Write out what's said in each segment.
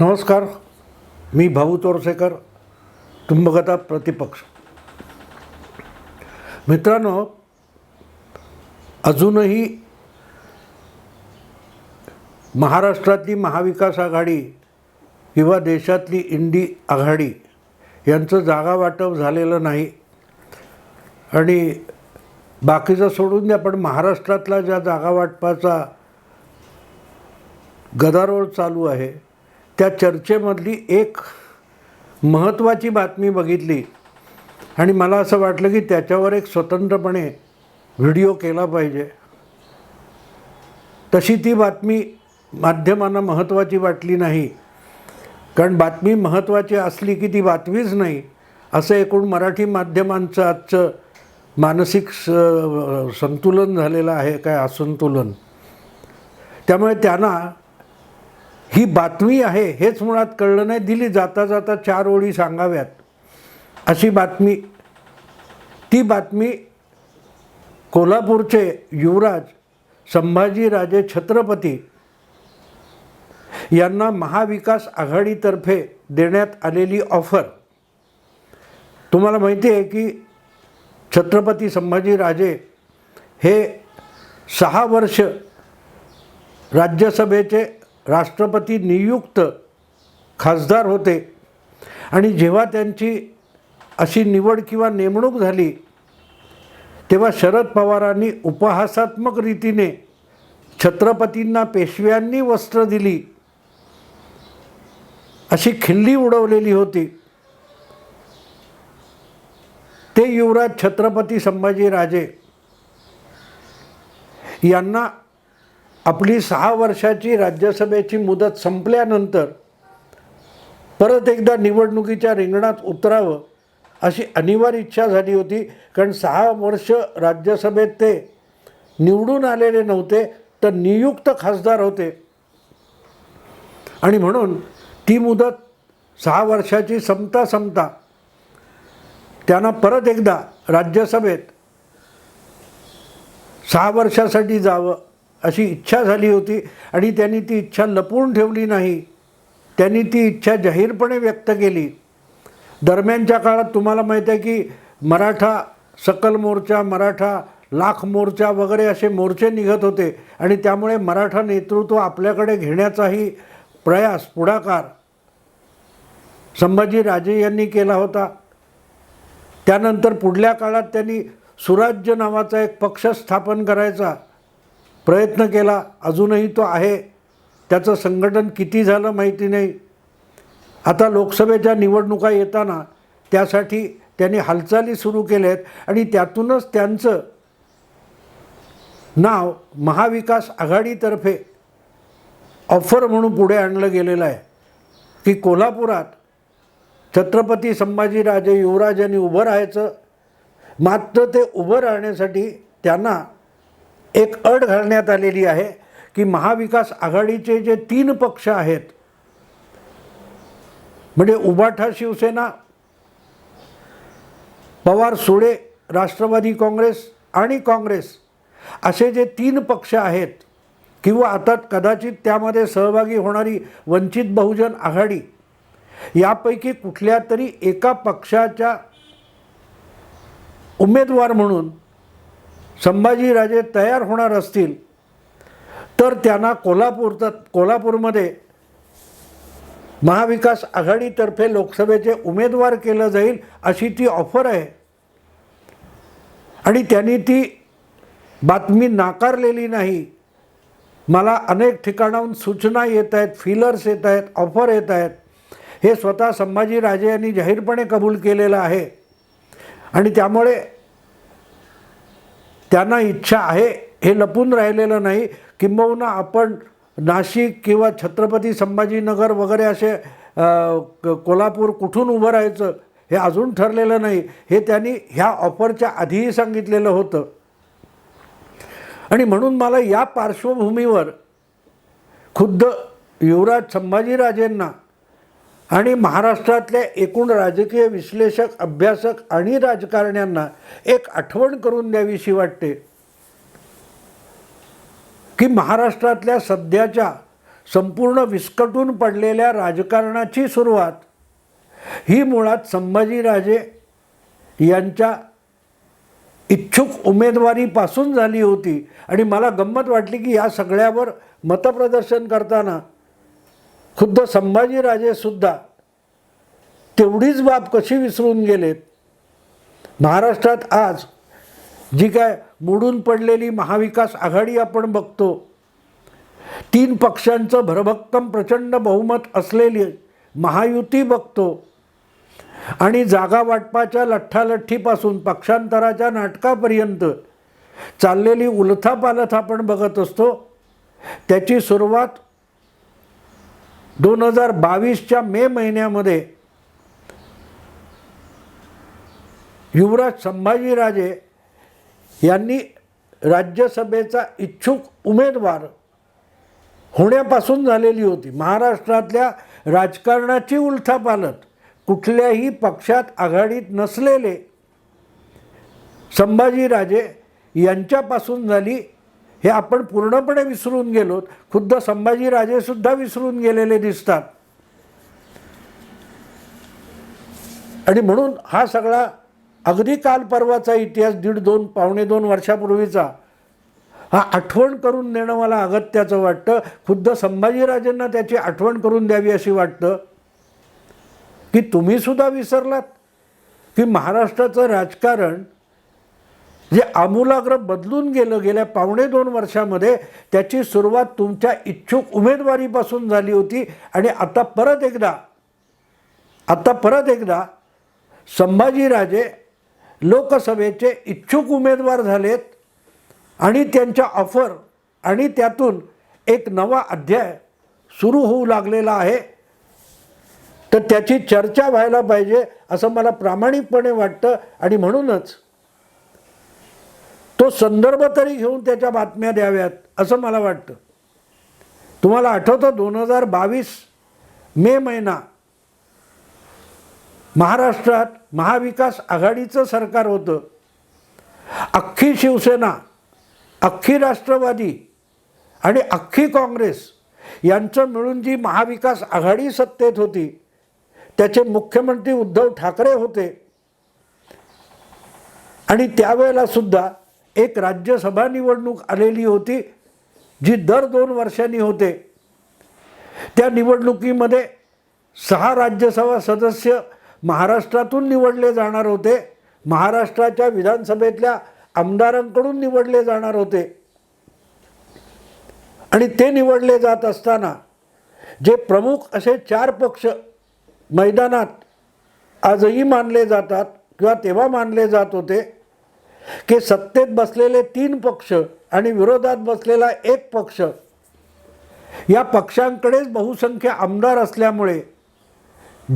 नमस्कार मी भाऊ तोरसेकर तुंबगता प्रतिपक्ष. मित्रांनो अजूनही महाराष्ट्रातली महाविकास आघाडी किंवा देशातली इंडी आघाडी यांचं जागा वाटप झालेलं नाही. आणि बाकीचं सोडून द्या पण महाराष्ट्रातला ज्या जागा वाटपाचा गदारोळ चालू आहे त्या चर्चेमधली एक महत्त्वाची बातमी बघितली. आणि मला असं वाटलं की त्याच्यावर एक स्वतंत्रपणे व्हिडिओ केला पाहिजे. तशी ती बातमी माध्यमांना महत्त्वाची वाटली नाही. कारण बातमी महत्त्वाची असली की ती बातमीच नाही असं एकूण मराठी माध्यमांचं आजचं मानसिक स संतुलन झालेलं आहे काय असंतुलन. त्यामुळे त्यांना ही बातमी आहे हेच मुळात कळलं नाही. दिली जाता जाता चार ओळी सांगाव्यात. अशी बातमी ती बातमी कोल्हापूरचे युवराज संभाजीराजे छत्रपती यांना महाविकास आघाडीतर्फे देण्यात आलेली ऑफर. तुम्हाला माहिती आहे की छत्रपती संभाजीराजे हे सहा वर्ष राज्यसभेचे राष्ट्रपती नियुक्त खासदार होते. आणि जेव्हा त्यांची अशी निवड किंवा नेमणूक झाली तेव्हा शरद पवारांनी उपहासात्मक रीतीने छत्रपतींना पेशव्यांनी वस्त्र दिली. अशी खिल्ली उडवलेली होती. ते युवराज छत्रपती संभाजीराजे यांना आपली सहा वर्षाची राज्यसभेची मुदत संपल्यानंतर परत एकदा निवडणुकीच्या रिंगणात उतरावं अशी अनिवार्य इच्छा झाली होती. कारण सहा वर्ष राज्यसभेत ते निवडून आलेले नव्हते तर नियुक्त खासदार होते. आणि म्हणून ती मुदत सहा वर्षाची संपता संपता त्यांना परत एकदा राज्यसभेत सहा वर्षासाठी जावं अशी इच्छा झाली होती आणि त्यांनी ती इच्छा लपवून ठेवली नाही. त्यांनी ती इच्छा जाहीरपणे व्यक्त केली. दरम्यानच्या काळात तुम्हाला माहीत आहे की मराठा सकल मोर्चा मराठा लाख मोर्चा वगैरे असे मोर्चे निघत होते आणि त्यामुळे मराठा नेतृत्व आपल्याकडे घेण्याचाही प्रयास पुढाकार संभाजीराजे यांनी केला होता. त्यानंतर पुढल्या काळात त्यांनी सुराज्य नावाचा एक पक्ष स्थापन करायचा. प्रयत्न केला अजूनही तो आहे. त्याचं संघटन किती झालं माहिती नाही. आता लोकसभेच्या निवडणुका येताना त्यासाठी त्यांनी हालचाली सुरू केल्या आहेत आणि त्यातूनच त्यांचं नाव महाविकास आघाडीतर्फे ऑफर म्हणून पुढे आणलं गेलेलं आहे. की कोल्हापुरात छत्रपती संभाजीराजे युवराजांनी उभं राहायचं मात्र ते उभं राहण्यासाठी त्यांना एक अट घालण्यात आलेली आहे की महाविकास आघाडीचे जे तीन पक्ष आहेत म्हणजे उबाठा शिवसेना पवार सुळे राष्ट्रवादी काँग्रेस आणि काँग्रेस असे जे तीन पक्ष आहेत किंवा आता कदाचित त्यामध्ये सहभागी होणारी वंचित बहुजन आघाडी यापैकी कुठल्या तरी एका पक्षाच्या उमेदवार म्हणून संभाजीराजे तयार होणार असतील तर त्यांना कोल्हापूरचा कोल्हापूरमध्ये महाविकास आघाडीतर्फे लोकसभेचे उमेदवार केलं जाईल अशी ती ऑफर आहे. आणि त्यांनी ती बातमी नाकारलेली नाही. मला अनेक ठिकाणाहून सूचना येत आहेत फिलर्स येत आहेत ऑफर येत आहेत. हे स्वतः संभाजीराजे यांनी जाहीरपणे कबूल केलेलं आहे. आणि त्यामुळे त्यांना इच्छा आहे हे लपून राहिलेलं नाही किंबहुना आपण नाशिक किंवा छत्रपती संभाजीनगर वगैरे असे क- कोल्हापूर कुठून उभं राहायचं हे अजून ठरलेलं नाही. हे त्यांनी ह्या ऑफरच्या आधीही सांगितलेलं होतं. आणि म्हणून मला या पार्श्वभूमीवर खुद्द युवराज संभाजीराजेंना आणि महाराष्ट्रातल्या एकूण राजकीय विश्लेषक अभ्यासक आणि राजकारण्यांना एक आठवण करून द्यावीशी वाटते की महाराष्ट्रातल्या सध्याच्या संपूर्ण विस्कटून पडलेल्या राजकारणाची सुरुवात ही मुळात संभाजीराजे यांच्या इच्छुक उमेदवारीपासून झाली होती. आणि मला गंमत वाटली की या सगळ्यावर मतप्रदर्शन करताना खुद्द संभाजीराजेसुद्धा तेवढीच बाब कशी विसरून गेलेत? महाराष्ट्रात आज जी काय मोडून पडलेली महाविकास आघाडी आपण बघतो तीन पक्षांचं भरभक्कम प्रचंड बहुमत असलेली महायुती बघतो आणि जागा वाटपाच्या लठ्ठालठ्ठीपासून पक्षांतराच्या नाटकापर्यंत चाललेली उलथापालथ आपण बघत असतो त्याची सुरुवात दोन हजार बावीसच्या मे महिन्यामध्ये युवराज संभाजीराजे यांनी राज्यसभेचा इच्छुक उमेदवार होण्यापासून झालेली होती. महाराष्ट्रातल्या राजकारणाची उलथापालथ कुठल्याही पक्षात आघाडीत नसलेले संभाजीराजे यांच्यापासून झाली हे आपण पूर्णपणे विसरून गेलो खुद्द संभाजीराजेसुद्धा विसरून गेलेले दिसतात. आणि म्हणून हा सगळा अगदी काल परवाचा इतिहास दीड दोन पावणे दोन वर्षापूर्वीचा हा आठवण करून देणं मला अगत्याचं वाटतं. खुद्द संभाजीराजेंना त्याची आठवण करून द्यावी अशी वाटतं. की तुम्हीसुद्धा विसरलात. की महाराष्ट्राचं राजकारण जे आमूलाग्र बदलून गेलं गेल्या पावणे दोन वर्षामध्ये त्याची सुरुवात तुमच्या इच्छुक उमेदवारीपासून झाली होती आणि आता परत एकदा आता परत एकदा संभाजीराजे लोकसभेचे इच्छुक उमेदवार झालेत आणि त्यांच्या ऑफर आणि त्यातून एक नवा अध्याय सुरू होऊ लागलेला आहे. तर त्याची चर्चा व्हायला पाहिजे असं मला प्रामाणिकपणे वाटतं आणि म्हणूनच तो संदर्भ तरी घेऊन त्याच्या बातम्या द्याव्यात असं मला वाटतं. तुम्हाला आठवतं दोन हजार बावीस मे महिना महाराष्ट्रात महाविकास आघाडीचं सरकार होतं. अख्खी शिवसेना अख्खी राष्ट्रवादी आणि अख्खी काँग्रेस यांचं मिळून जी महाविकास आघाडी सत्तेत होती त्याचे मुख्यमंत्री उद्धव ठाकरे होते. आणि त्यावेळेला सुद्धा एक राज्यसभा निवडणूक आलेली होती जी दर दोन वर्षांनी होते. त्या निवडणुकीमध्ये सहा राज्यसभा सदस्य महाराष्ट्रातून निवडले जाणार होते. महाराष्ट्राच्या विधानसभेतल्या आमदारांकडून निवडले जाणार होते. आणि ते निवडले जात असताना जे प्रमुख असे चार पक्ष मैदानात आजही मानले जातात किंवा तेव्हा मानले जात होते की सत्तेत बसलेले तीन पक्ष आणि विरोधात बसलेला एक पक्ष या पक्षांकडेच बहुसंख्य आमदार असल्यामुळे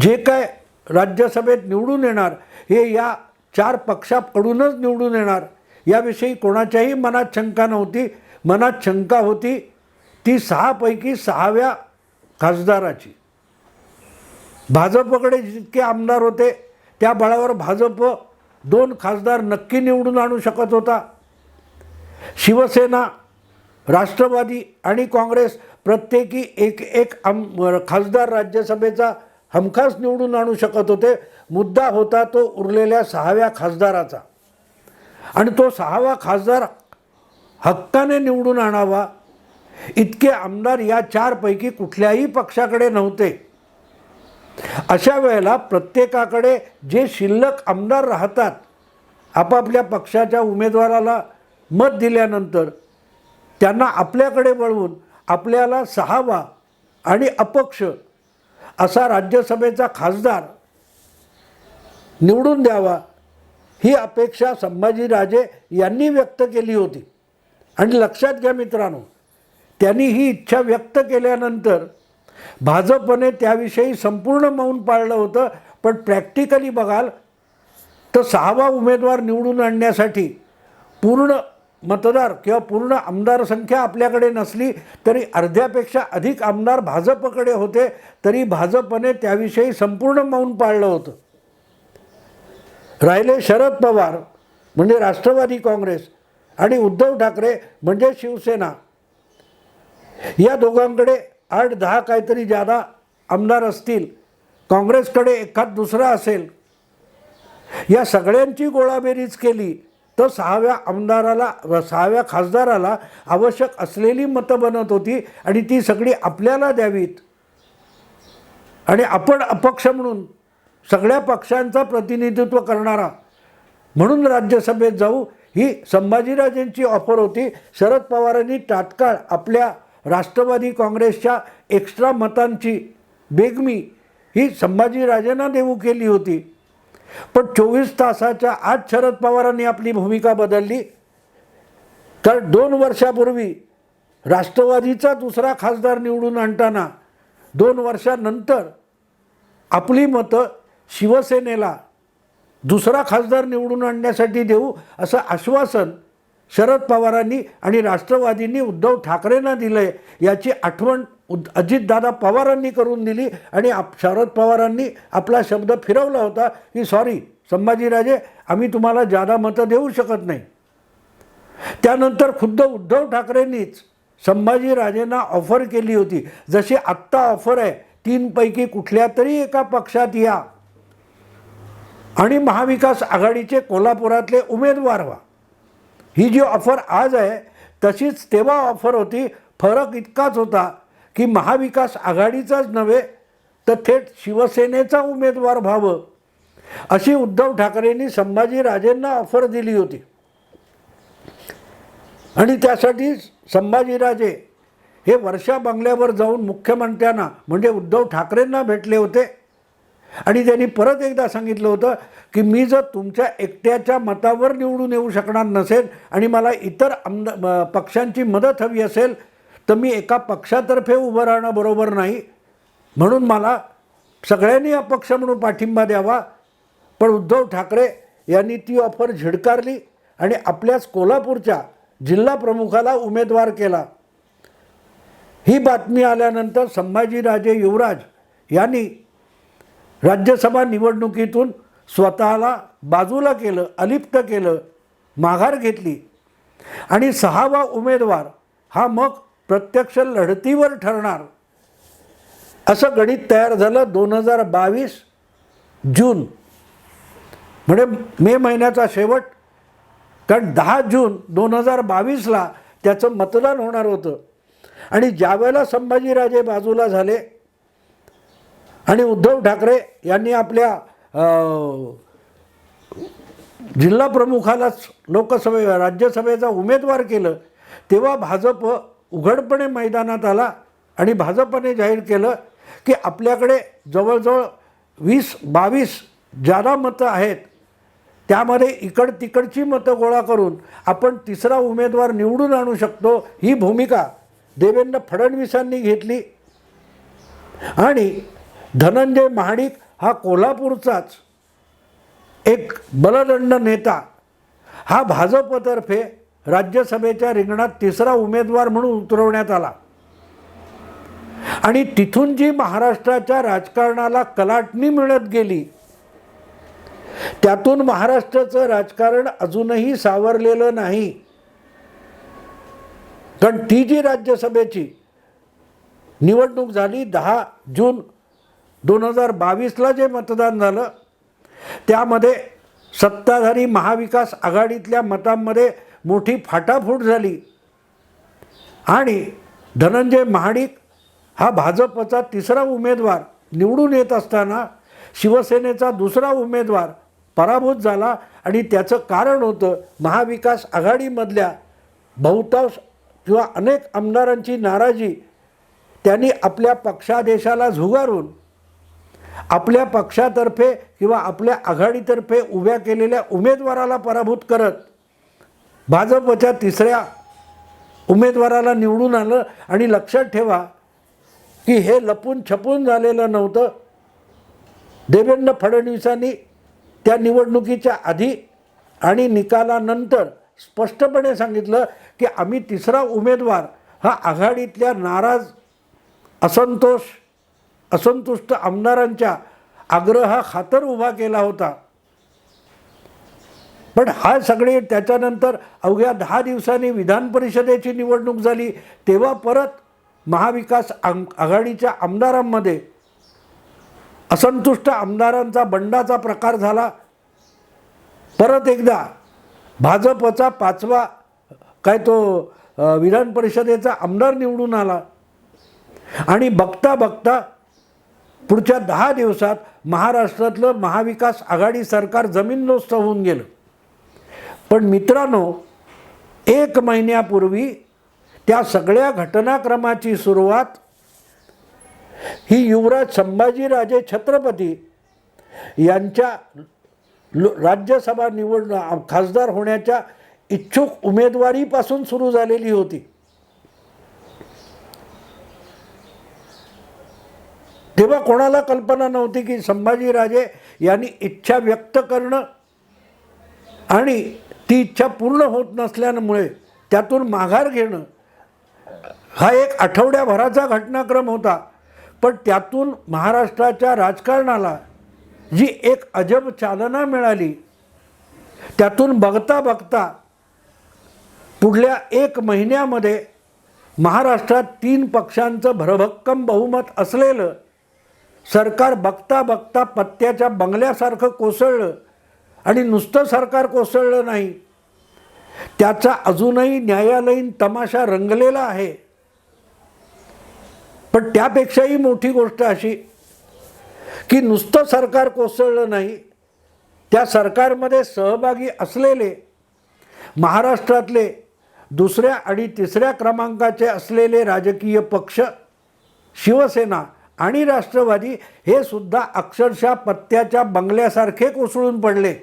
जे काय राज्यसभेत निवडून येणार हे या चार पक्षाकडूनच निवडून येणार याविषयी कोणाच्याही मनात शंका नव्हती. मनात शंका होती ती सहापैकी सहाव्या खासदाराची. भाजपकडे जितके आमदार होते त्या बळावर भाजप दोन खासदार नक्की निवडून आणू शकत होता. शिवसेना राष्ट्रवादी आणि काँग्रेस प्रत्येकी एक एक आम खासदार राज्यसभेचा हमखास निवडून आणू शकत होते. मुद्दा होता तो उरलेल्या सहाव्या खासदाराचा. आणि तो सहावा खासदार हक्काने निवडून आणावा. इतके आमदार या चारपैकी कुठल्याही पक्षाकडे नव्हते. अशा वेळेला प्रत्येकाकडे जे शिल्लक आमदार राहतात आपापल्या पक्षाच्या उमेदवाराला मत दिल्यानंतर त्यांना आपल्याकडे वळवून आपल्याला सहावा आणि अपक्ष असा राज्यसभेचा खासदार निवडून द्यावा ही अपेक्षा संभाजीराजे यांनी व्यक्त केली होती. आणि लक्षात घ्या मित्रांनो त्यांनी ही इच्छा व्यक्त केल्यानंतर भाजपने त्याविषयी संपूर्ण मौन पाळलं होतं पण प्रॅक्टिकली बघाल तर सहावा उमेदवार निवडून आणण्यासाठी पूर्ण मतदार किंवा पूर्ण आमदार संख्या आपल्याकडे नसली तरी अर्ध्यापेक्षा अधिक आमदार भाजपकडे होते तरी भाजपने त्याविषयी संपूर्ण मौन पाळलं होतं. राहिले शरद पवार म्हणजे राष्ट्रवादी काँग्रेस आणि उद्धव ठाकरे म्हणजे शिवसेना. या दोघांकडे आठ दहा काहीतरी जादा आमदार असतील काँग्रेसकडे एखाद दुसरा असेल या सगळ्यांची गोळाबेरीज केली तर सहाव्या आमदाराला व सहाव्या खासदाराला आवश्यक असलेली मतं बनत होती आणि ती सगळी आपल्याला द्यावीत. आणि आपण अपक्ष म्हणून सगळ्या पक्षांचा प्रतिनिधित्व करणारा म्हणून राज्यसभेत जाऊ ही संभाजीराजेंची ऑफर होती. शरद पवारांनी तात्काळ आपल्या राष्ट्रवादी काँग्रेसच्या एक्स्ट्रा मतांची बेगमी ही संभाजीराजेंना देऊ केली होती. पण चोवीस तासाच्या आज शरद पवारांनी आपली भूमिका बदलली. कारण दोन वर्षापूर्वी राष्ट्रवादीचा दुसरा खासदार निवडून आणताना दोन वर्षानंतर आपली मतं शिवसेनेला दुसरा खासदार निवडून आणण्यासाठी देऊ असं आश्वासन शरद पवारांनी आणि राष्ट्रवादींनी उद्धव ठाकरेंना दिलं आहे याची आठवण उद अजितदादा पवारांनी करून दिली आणि आप शरद पवारांनी आपला शब्द फिरवला होता की सॉरी संभाजीराजे आम्ही तुम्हाला जादा मतं देऊ शकत नाही. त्यानंतर खुद्द उद्धव ठाकरेंनीच संभाजीराजेंना ऑफर केली होती. जशी आत्ता ऑफर आहे तीनपैकी कुठल्या तरी एका पक्षात या. आणि महाविकास आघाडीचे कोल्हापुरातले उमेदवार व्हा. ही जी ऑफर आज आहे तशीच तेव्हा ऑफर होती. फरक इतकाच होता की महाविकास आघाडीचाच नव्हे तर थेट शिवसेनेचा उमेदवार व्हावं. अशी उद्धव ठाकरेंनी संभाजीराजेंना ऑफर दिली होती. आणि त्यासाठी संभाजीराजे हे वर्षा बंगल्यावर जाऊन मुख्यमंत्र्यांना म्हणजे उद्धव ठाकरेंना भेटले होते. आणि त्यांनी परत एकदा सांगितलं होतं की मी जर तुमच्या एकट्याच्या मतावर निवडून येऊ शकणार नसेल आणि मला इतर आमदा म- पक्षांची मदत हवी असेल तर मी एका पक्षातर्फे उभं राहणं बरोबर नाही. म्हणून मला सगळ्यांनी अपक्ष म्हणून पाठिंबा द्यावा. पण उद्धव ठाकरे यांनी ती ऑफर झिडकारली आणि आपल्याच कोल्हापूरच्या जिल्हा प्रमुखाला उमेदवार केला. ही बातमी आल्यानंतर संभाजीराजे युवराज यांनी राज्यसभा निवडणुकीतून स्वतःला बाजूला केलं अलिप्त केलं माघार घेतली. आणि सहावा उमेदवार हा मग प्रत्यक्ष लढतीवर ठरणार. असं गणित तयार झालं दोन हजार बावीस जून. म्हणजे मे महिन्याचा शेवट. कारण दहा जून दोन हजार बावीसला त्याचं मतदान होणार होतं. आणि ज्यावेळेला संभाजीराजे बाजूला झाले आणि उद्धव ठाकरे यांनी आपल्या जिल्हा प्रमुखालाच लोकसभे राज्यसभेचा उमेदवार केलं तेव्हा भाजप उघडपणे मैदानात आला आणि भाजपने जाहीर केलं की आपल्याकडे जवळजवळ वीस बावीस ज्यादा मतं आहेत त्यामध्ये इकड तिकडची मतं गोळा करून आपण तिसरा उमेदवार निवडून आणू शकतो ही भूमिका देवेंद्र फडणवीसांनी घेतली. आणि धनंजय महाडिक हा कोल्हापूरचाच एक बलदंड नेता. हा भाजपतर्फे राज्यसभेच्या रिंगणात तिसरा उमेदवार म्हणून उतरवण्यात आला. आणि तिथून जी महाराष्ट्राच्या राजकारणाला कलाटणी मिळत गेली त्यातून महाराष्ट्राचं राजकारण अजूनही सावरलेलं नाही. कारण ती जी राज्यसभेची निवडणूक झाली दहा जून दोन हजार बावीसला जे मतदान झालं त्यामध्ये सत्ताधारी महाविकास आघाडीतल्या मतांमध्ये मोठी फाटाफूट झाली. आणि धनंजय महाडिक हा भाजपचा तिसरा उमेदवार निवडून येत असताना शिवसेनेचा दुसरा उमेदवार पराभूत झाला आणि त्याचं कारण होतं महाविकास आघाडीमधल्या बहुतांश किंवा अनेक आमदारांची नाराजी. त्यांनी आपल्या पक्षादेशाला झुगारून आपल्या पक्षातर्फे किंवा आपल्या आघाडीतर्फे उभ्या केलेल्या उमेदवाराला पराभूत करत भाजपच्या तिसऱ्या उमेदवाराला निवडून आलं आणि लक्षात ठेवा की हे लपून छपून झालेलं नव्हतं. देवेंद्र फडणवीसांनी त्या निवडणुकीच्या आधी आणि निकालानंतर स्पष्टपणे सांगितलं की आम्ही तिसरा उमेदवार हा आघाडीतल्या नाराज असंतोष असंतुष्ट आमदारांच्या आग्रहा खातर उभा केला होता. पण हा सगळे त्याच्यानंतर अवघ्या दहा दिवसांनी विधान परिषदेची निवडणूक झाली तेव्हा परत महाविकास आम आघाडीच्या आमदारांमध्ये असंतुष्ट आमदारांचा बंडाचा प्रकार झाला. परत एकदा भाजपचा पाचवा काय तो विधान परिषदेचा आमदार निवडून आला. आणि बघता बघता पुढच्या दहा दिवसात महाराष्ट्रातलं महाविकास आघाडी सरकार जमीनदोस्त होऊन गेलं. पण मित्रांनो एक महिन्यापूर्वी त्या सगळ्या घटनाक्रमाची सुरुवात ही युवराज संभाजीराजे छत्रपती यांच्या लो राज्यसभा निवड खासदार होण्याच्या इच्छुक उमेदवारीपासून सुरू झालेली होती. तेव्हा कोणाला कल्पना नव्हती की संभाजीराजे यांनी इच्छा व्यक्त करणं आणि ती इच्छा पूर्ण होत नसल्यामुळे त्यातून माघार घेणं हा एक आठवड्याभराचा घटनाक्रम होता. पण त्यातून महाराष्ट्राच्या राजकारणाला जी एक अजब चालना मिळाली त्यातून बघता बघता पुढल्या एक महिन्यामध्ये महाराष्ट्रात तीन पक्षांचं भरभक्कम बहुमत असलेलं सरकार बघता बघता पत्त्याच्या बंगल्यासारखं कोसळलं आणि नुसतं सरकार कोसळलं नाही. त्याचा अजूनही न्यायालयीन तमाशा रंगलेला आहे. पण त्यापेक्षाही मोठी गोष्ट अशी की नुसतं सरकार कोसळलं नाही. त्या सरकारमध्ये सहभागी असलेले महाराष्ट्रातले दुसऱ्या आणि तिसऱ्या क्रमांकाचे असलेले राजकीय पक्ष शिवसेना आणि राष्ट्रवादी हे सुद्धा अक्षरशः पत्त्याच्या बंगल्यासारखे कोसळून पडले.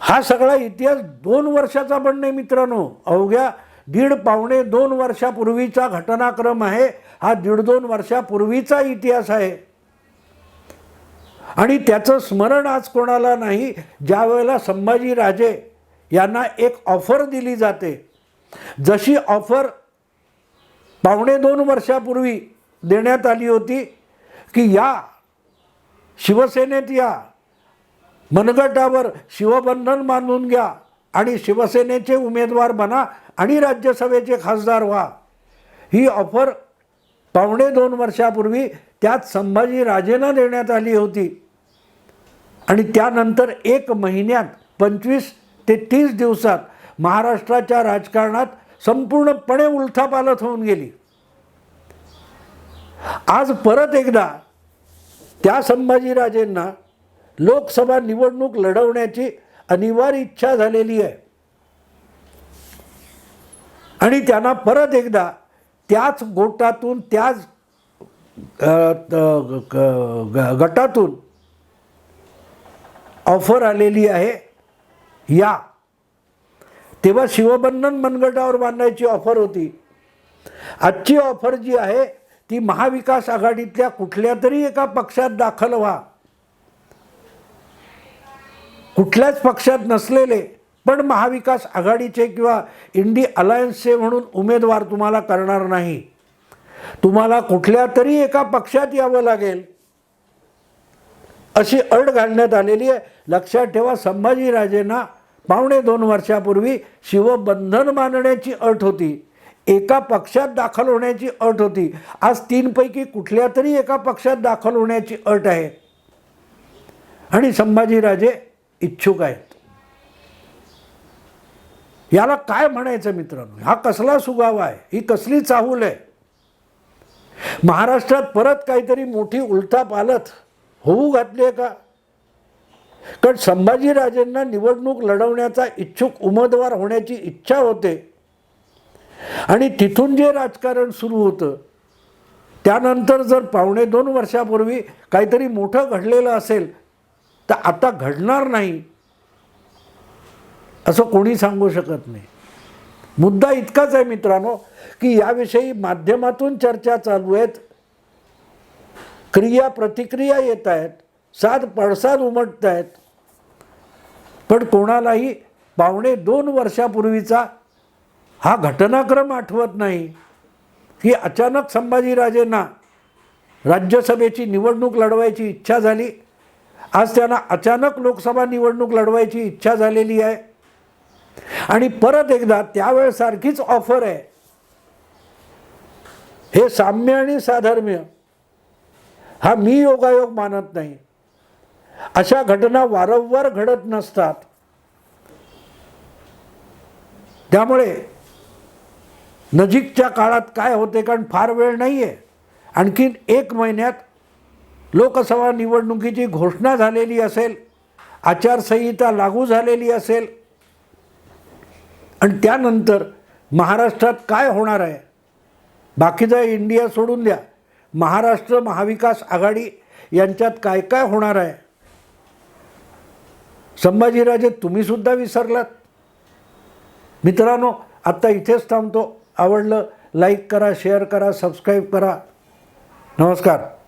हा सगळा इतिहास दोन वर्षाचा पण नाही मित्रांनो. अवघ्या दीड पावणे दोन वर्षापूर्वीचा घटनाक्रम आहे. हा दीड दोन वर्षापूर्वीचा इतिहास आहे. आणि त्याचं स्मरण आज कोणाला नाही ज्यावेळेला संभाजीराजे यांना एक ऑफर दिली जाते. जशी ऑफर पावणे दोन वर्षापूर्वी देण्यात आली होती की या शिवसेनेत या मनगटावर शिवबंधन बांधून घ्या आणि शिवसेनेचे उमेदवार बना आणि राज्यसभेचे खासदार व्हा. ही ऑफर पावणे दोन वर्षापूर्वी त्यात संभाजीराजेंना देण्यात आली होती. आणि त्यानंतर एक महिन्यात पंचवीस ते तीस दिवसात महाराष्ट्राच्या राजकारणात संपूर्णपणे उलथापालथ होऊन गेली. आज परत एकदा त्या संभाजीराजेंना लोकसभा निवडणूक लढवण्याची अनिवार्य इच्छा झालेली आहे. आणि त्यांना परत एकदा त्याच गोटातून त्याच गटातून ऑफर आलेली आहे. या तेव्हा शिवबंधन मनगटावर बांधायची ऑफर होती. आजची ऑफर जी आहे ती महाविकास आघाडीतल्या कुठल्या तरी एका पक्षात दाखल व्हा. कुठल्याच पक्षात नसलेले पण महाविकास आघाडीचे किंवा इंडी अलायन्सचे म्हणून उमेदवार तुम्हाला करणार नाही. तुम्हाला कुठल्या तरी एका पक्षात यावं लागेल. अशी अट घालण्यात आलेली आहे. लक्षात ठेवा संभाजीराजेंना पावणे दोन वर्षापूर्वी शिवबंधन मानण्याची अट होती. एका पक्षात दाखल होण्याची अट होती. आज तीनपैकी कुठल्या तरी एका पक्षात दाखल होण्याची अट आहे. आणि संभाजीराजे इच्छुक आहेत. याला काय म्हणायचं मित्रांनो? हा कसला सुगावा आहे? ही कसली चाहूल आहे? महाराष्ट्रात परत काहीतरी मोठी उलथापालथ होऊ घातली आहे का? कारण संभाजीराजेंना निवडणूक लढवण्याचा इच्छुक उमेदवार होण्याची इच्छा होते. आणि तिथून जे राजकारण सुरू होतं त्यानंतर जर पावणे दोन वर्षापूर्वी काहीतरी मोठं घडलेलं असेल तर आता घडणार नाही असं कोणी सांगू शकत नाही. मुद्दा इतकाच आहे मित्रांनो की याविषयी माध्यमातून चर्चा चालू आहेत क्रिया प्रतिक्रिया येत आहेत. सात पडसाद उमटत आहेत पण कोणालाही पावणे दोन वर्षापूर्वीचा हा घटनाक्रम आठवत नाही की अचानक संभाजीराजेंना राज्यसभेची निवडणूक लढवायची इच्छा झाली. आज त्यांना अचानक लोकसभा निवडणूक लढवायची इच्छा झालेली आहे. आणि परत एकदा त्यावेळेसारखीच ऑफर आहे. हे साम्य आणि साधर्म्य हा मी योगायोग मानत नाही. अशा घटना वारंवार घडत नसतात. त्यामुळे नजीकच्या काळात काय होते कारण फार वेळ नाही आहे आणखीन एक महिन्यात लोकसभा निवडणुकीची घोषणा झालेली असेल आचारसंहिता लागू झालेली असेल आणि त्यानंतर महाराष्ट्रात काय होणार आहे? बाकीचा इंडिया सोडून द्या. महाराष्ट्र महाविकास आघाडी यांच्यात काय काय होणार आहे? संभाजीराजे तुम्हीसुद्धा विसरलात. मित्रांनो आत्ता इथेच थांबतो. आवडलं लाईक करा शेअर करा सबस्क्राईब करा. नमस्कार.